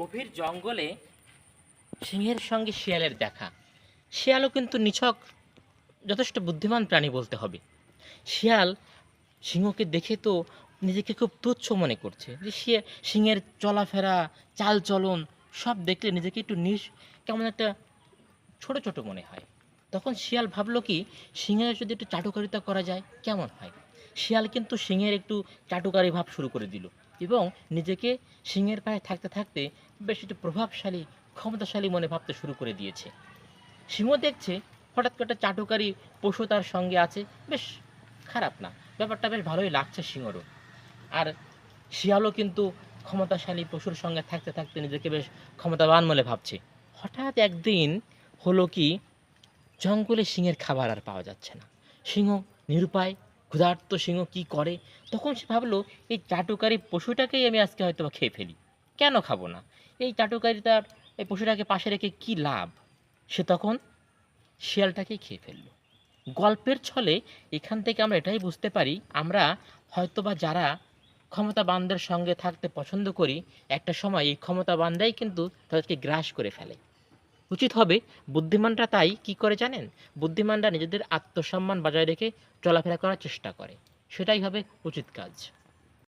গভীর জঙ্গলে সিংহের সঙ্গে শিয়ালের দেখা। শিয়ালও কিন্তু নিছক, যথেষ্ট বুদ্ধিমান প্রাণী বলতে হবে। শিয়াল সিংহকে দেখে তো নিজেকে খুব তুচ্ছ মনে করছে যে সে সিংহের চলাফেরা চাল চলন সব দেখলে নিজেকে একটু নিস কেমন একটা ছোট ছোট মনে হয়। তখন শিয়াল ভাবলো কি, সিংহের যদি একটু চাটুকারিতা করা যায়, কেমন হয়? শিয়াল কিন্তু সিংহের একটু চাটুকারি ভাব শুরু করে দিল এবং নিজেকে সিংহের পায়ে থাকতে থাকতে বেশ একটু প্রভাবশালী, ক্ষমতাশালী মনে ভাবতে শুরু করে দিয়েছে। সিংহ দেখছে হঠাৎ করে একটা চাটুকারি পশু তার সঙ্গে আছে, বেশ খারাপ না, ব্যাপারটা বেশ ভালোই লাগছে সিংহরও আর শিয়ালও কিন্তু ক্ষমতাশালী পশুর সঙ্গে থাকতে থাকতে নিজেকে বেশ ক্ষমতাবান বলে ভাবছে। হঠাৎ একদিন হলো কি, জঙ্গলে সিংহের খাবার আর পাওয়া যাচ্ছে না। সিংহ নিরুপায় ক্ষুধার্ত সিংহ কি করে? তখন সে ভাবলো, এই চাটুকারি পশুটাকেই আমি আজকে হয়তো খেয়ে ফেলি। কেন খাব না? এই চাটুকারিতার এই পশুটাকে পাশে রেখে কি লাভ? সে তখন শিয়ালটাকেই খেয়ে ফেলল। গল্পের ছলে এখান থেকে আমরা এটাই বুঝতে পারি, আমরা হয়তোবা যারা ক্ষমতাবানদের সঙ্গে থাকতে পছন্দ করি, একটা সময় এই ক্ষমতাবানরাই কিন্তু তাদেরকে গ্রাস করে ফেলে। উচিত হবে বুদ্ধিমানরা তাই কি করে জানেন? বুদ্ধিমানরা নিজেদের আত্মসম্মান বজায় রেখে চলাফেরা করার চেষ্টা করে। সেটাই হবে উচিত কাজ।